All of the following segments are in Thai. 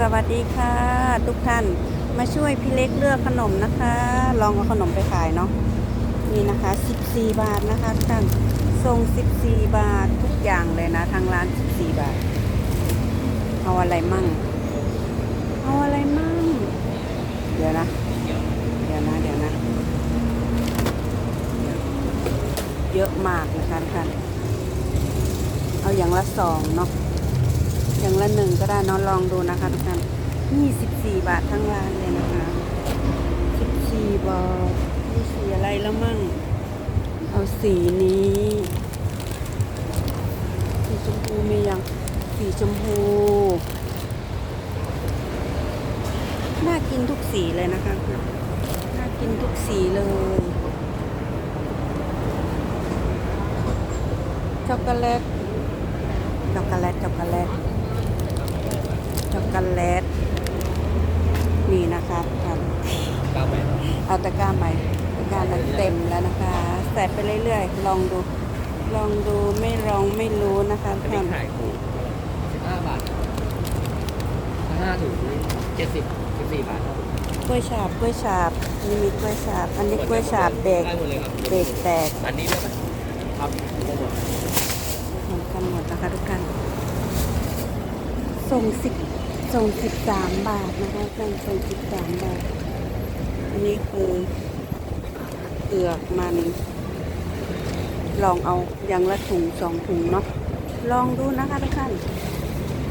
สวัสดีค่ะ ทุกท่านมาช่วยพี่เล็กเลือกขนมนะคะ ลองเอาขนมไปขายเนาะนี่นะคะ 14 บาทนะคะทุกท่านส่ง14 บาททุกอย่างเลยนะ ทางร้าน 14 บาท เอาอะไรมั่ง เอาอะไรมั่ง เดี๋ยวนะ เดี๋ยวนะ เดี๋ยวนะ เยอะมากนะคะท่าน เอาอย่างละสองเนาะ อย่างละหนึ่งก็ได้นอนลองดูนะคะทุกท่านนี่สิบสี่บาททั้งร้านเลยนะคะสิบสี่บาทมีสีอะไรแล้วมั่ง เอาสีนี้ สีชมพูมียัง สีชมพู น่ากินทุกสีเลยนะคะ น่ากินทุกสีเลยช็อกโกแลตช็อกโกแลตช็อกโกแลต โกแลตนี่นะคะครับก้าวไปเนาะเอาตะกร้าใหม่ตะกร้านั้นเต็มแล้วนะคะใส่ไปเรื่อยๆ ลองดู ลองดูไม่ลองไม่รู้นะคะอันท่านี้นขายถูกสิบห้าบาทห้าถุงเจ็ดสิบสิบสี่บาทครับกล้วยฉาบกล้วยฉาบนี่มีกล้วยฉาบ อันนี้กล้วยฉาบเบรกได้หมดเลยครับเบรกแตกอันนี้ได้ไหมครับได้หมดเหมือนกันหมดนะคะทุกท่านส่งสิบ ส่งสิบสามบาทนะคะท่านส่งสิบสามบาท อันนี้คือเปลือกมัน ลองเอาอย่างละถุงสองถุงเนาะ ลองดูนะคะทุกท่าน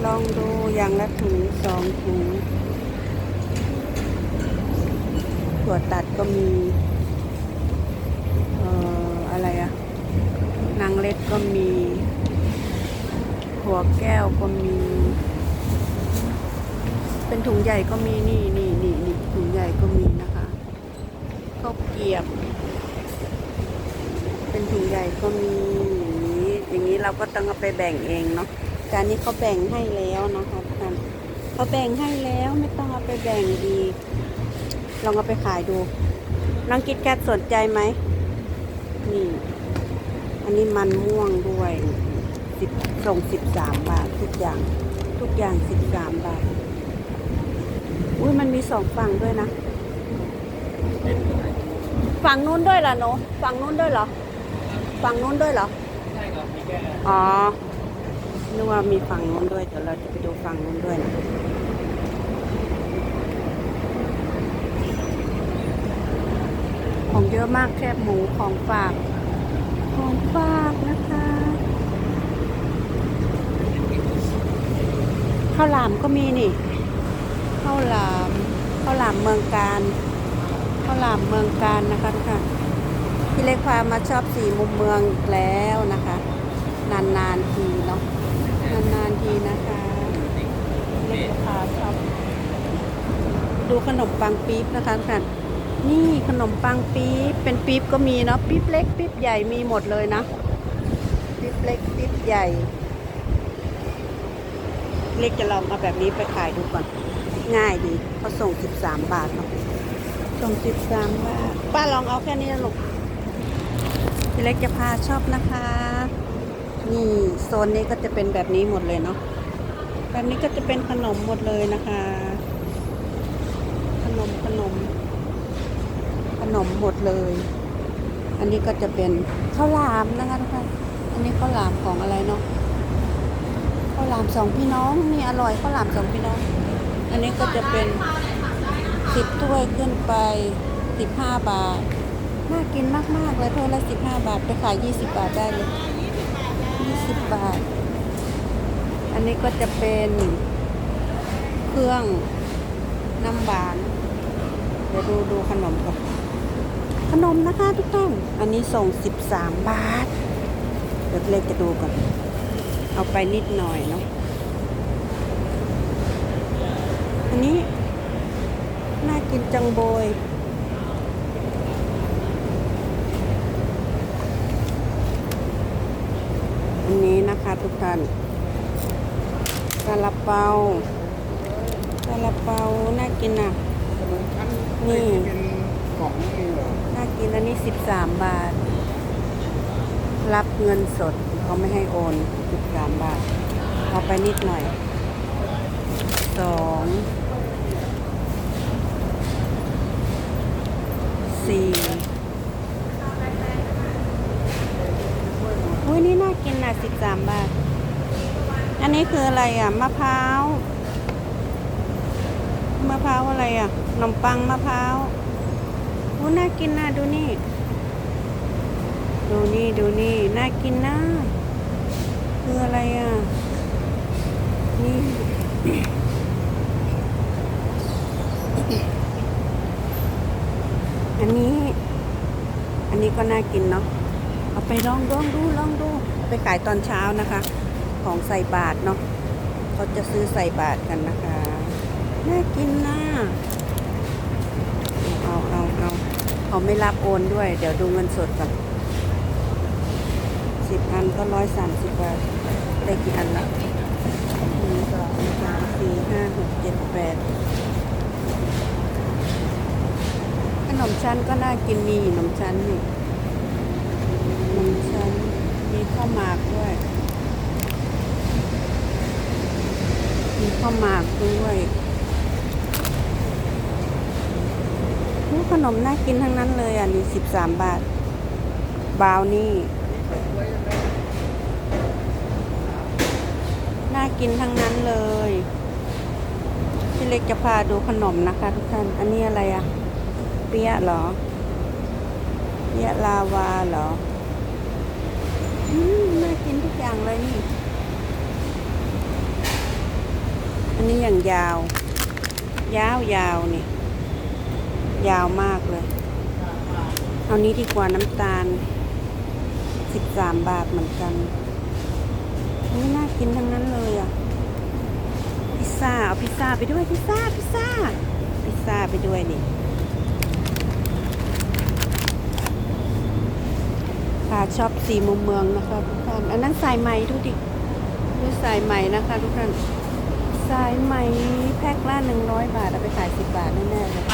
ลองดูอย่างละถุงสองถุง ถั่วตัดก็มี เอ่อ อะไรอะนางเล็ดก็มีถั่วแก้วก็มี เป็นถุงใหญ่ก็มีนี่นี่นี่นี่ถุงใหญ่ก็มีนะคะข้าวเกียบ เป็นถุงใหญ่ก็มีอย่างนี้อย่างนี้เราก็ต้องเอาไปแบ่งเองเนาะแต่อันนี้เขาแบ่งให้แล้วนะคะท่านเขาแบ่งให้แล้วไม่ต้องเอาไปแบ่งอีลองเอาไปขายดูน้องกิดแกตสนใจไหมนี่ อันนี้มันม่วงด้วยสิบส่งสิบสามบาททุกอย่าง ทุกอย่างสิบสามบาท อุ้ยมันมีสองฝั่งด้วยนะเป็นเท่าไหร่ฝั่งนู้นด้วยเหรอหนูฝั่งนู้นด้วยเหรอ ฝั่งนู้นด้วยเหรอ ใช่ครับมีแค่อ๋อนึกว่ามีฝั่งนู้นด้วยเดี๋ยวเราจะไปดูฝั่งนู้นด้วยนะของเยอะมากแคบหมูของฝาก ของฝากนะคะข้าวหลามก็มีนี่ข้าวหลามข้าวหลามเมืองการข้าวหลามเมืองการนะคะทุกท่านพี่เล็กพามาชอบสีมุมเมืองแล้วนะคะ นานๆทีเนาะนานๆทีนะคะเล็กจะพาชอบดูขนมปังปี๊บนะคะทุกท่านนี่ขนมปังปี๊บเป็นปี๊บก็มีเนาะปี๊บเล็กปี๊บใหญ่มีหมดเลยนะปี๊บเล็กปี๊บใหญ่ เล็กจะลองเอาแบบนี้ไปขายดูก่อน ง่ายดีเขาส่ง 13 บาทเนาะส่ง 13 บาท ป้าลองเอาแค่นี้นะลูกพี่เล็กจะพาชอบนะคะ นี่โซนนี้ก็จะเป็นแบบนี้หมดเลยเนาะแบบนี้ก็จะเป็นขนมหมดเลยนะคะ ขนมขนม ขนมหมดเลย อันนี้ก็จะเป็นข้าวหลามนะคะทุกท่านอันนี้ข้าวหลามของอะไรเนาะข้าวหลามสองพี่น้องนี่อร่อยข้าวหลามสองพี่น้อง อันนี้ก็จะเป็นสิบถ้วยขึ้นไปสิบห้าบาท น่ากินมาก ๆ เลยถ้วยละสิบห้าบาท ไปขายยี่สิบบาทได้เลยยี่สิบบาท อันนี้ก็จะเป็นเครื่องน้ำหวาน เดี๋ยวดูดูขนมก่อน ขนมนะคะทุกท่าน อันนี้ส่งสิบสามบาท เดี๋ยวเล็กจะดูก่อน เอาไปนิดหน่อยเนาะ อันนี้ น่ากินจังโบย อันนี้นะคะทุกท่านซาลาเปาซาลาเปา น่ากินอะ นี่ของนี่เหรอน่ากินอันนี้สิบสามบาท รับเงินสดเขาไม่ให้โอนสิบสามบาทเอาไปนิดหน่อยสอง สี่อุ้ยนี่น่ากินนะสิบสามบาท อันนี้คืออะไรอะ มะพร้าว มะพร้าวอะไรอะขนมปังมะพร้าวอู้น่ากินนะดูนี่ ดูนี่ดูนี่ น่ากินนะ คืออะไรอะ นี่ ก็น่ากินเนาะเอาไปลองลองดูลองดูไปขายตอนเช้านะคะ ของใส่บาทเนาะเขาจะซื้อใส่บาทกันนะคะน่ากินนะเอาเอาเอาเขาไม่รับโอนด้วย เดี๋ยวดูเงินสดก่อนสิบอันก็ร้อยสามสิบบาทได้กี่อันละหนึ่งสองสามสี่ห้าหกเจ็ดแปดขนมชั้นก็น่ากินมีขนมชั้นนี่ มีข้าวหมากด้วย มีข้าวหมากด้วยขนมน่ากินทั้งนั้นเลยอะนี่สิบสามบาท บาวนี่ น่ากินทั้งนั้นเลยพี่เล็กจะพาดูขนมนะคะทุกท่าน อันนี้อะไรอะ เปี๊ยะเหรอ เปี๊ยะลาวาเหรอ อย่างเลยนี่ อันนี้อย่างยาว ยาวยาวนี่ ยาวมากเลย เอานี้ดีกว่าน้ำตาลสิบสามบาทเหมือนกันนี่น่ากินทั้งนั้นเลยอะ พิซซ่า เอาพิซซ่าไปด้วยพิซซ่า พิซซ่า พิซซ่าไปด้วยนี่ คะชอบสีมุมเมืองนะคะทุกท่านอันนั้นสายไหมดูดิดูสายไหมนะคะทุกท่านสายไหมแพ็คละหนึ่งร้อยบาทเอาไปขายสิบบาทแน่ๆเลย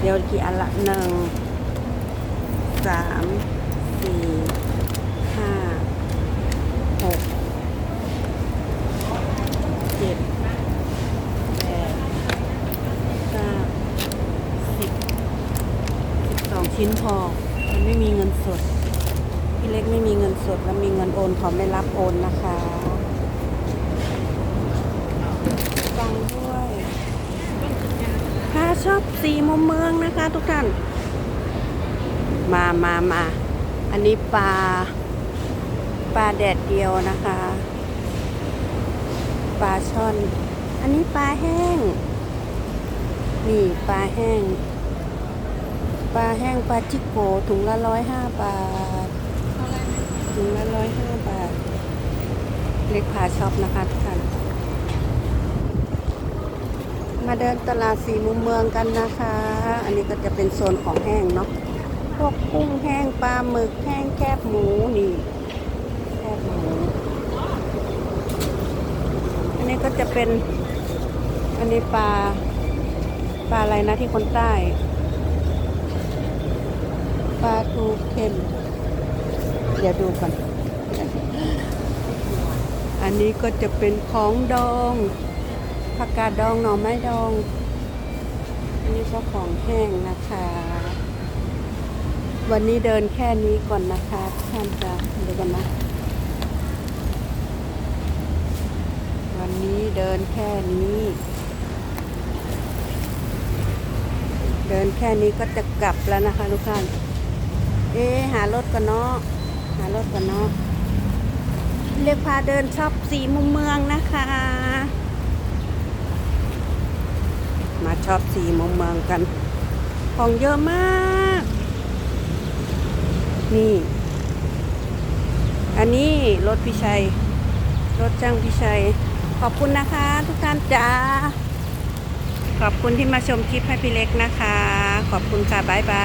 เดี๋ยวกี่อันละหนึ่งสามสี่ห้าหกเจ็ดแปดเก้าสิบสิบสอง ชิ้นพอ มันไม่มีเงินสด พี่เล็กไม่มีเงินสด แล้วมีเงินโอนเขาไม่รับโอนนะคะฟังด้วยค่าชอบสีมุมเมืองนะคะ ทุกท่าน มามามา อันนี้ปลา ปลาแดดเดียวนะคะ ปลาช่อน อันนี้ปลาแห้ง นี่ปลาแห้ง ปลาแห้งปลาจิโกถุงละร้อยห้าบาท ถุงละร้อยห้าบาท เล็กพาช็อปนะคะทุกท่านมาเดินตลาดสีมุมเมืองกันนะคะ อันนี้ก็จะเป็นโซนของแห้งเนาะ พวกกุ้งแห้งปลาหมึกแห้งแคบหมูนี่ แคบหมู อันนี้ก็จะเป็น อันนี้ปลา ปลาอะไรนะที่คนใต้ ปลาทูเค็ม เดี๋ยวดูก่อน อันนี้ก็จะเป็นของดองผักกาดดองหน่อไม้ดอง อันนี้ก็ของแห้งนะคะ วันนี้เดินแค่นี้ก่อนนะคะท่านจะดูกันนะ วันนี้เดินแค่นี้เดินแค่นี้ก็จะกลับแล้วนะคะทุกท่าน เอ๊หารถกันเนาะหารถกันเนาะเรียกพาเดินชอปสีมุมเมืองนะคะ มาชอปสีมุมเมืองกัน ของเยอะมาก นี่ อันนี้รถพี่ชัย รถจ้างพี่ชัย ขอบคุณนะคะ ทุกท่านจ้า ขอบคุณที่มาชมคลิปให้พี่เล็กนะคะ ขอบคุณค่ะ บ๊ายบาย